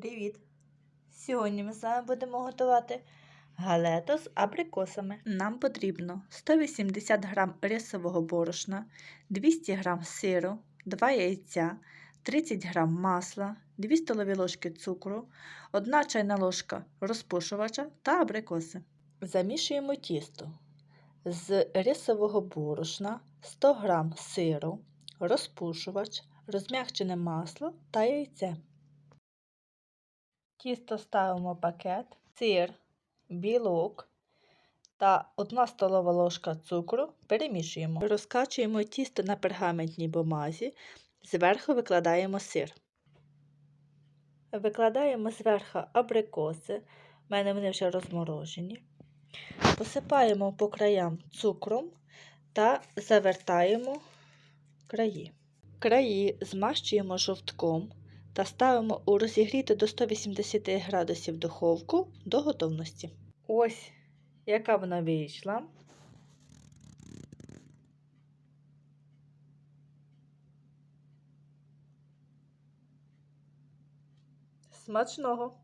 Привіт! Сьогодні ми з вами будемо готувати галету з абрикосами. Нам потрібно 180 г рисового борошна, 200 г сиру, 2 яйця, 30 г масла, 2 столові ложки цукру, 1 чайна ложка розпушувача та абрикоси. Замішуємо тісто з рисового борошна, 100 г сиру, розпушувач, розм'якчене масло та яйце. Тісто ставимо пакет, сир, білок та 1 столова ложка цукру перемішуємо. Розкачуємо тісто на пергаментній бумазі, зверху викладаємо сир. Викладаємо зверху абрикоси, в мене вони вже розморожені. Посипаємо по краям цукром та завертаємо краї. Краї змащуємо жовтком та ставимо у розігріту до 180 градусів духовку до готовності. Ось яка вона вийшла. Смачного!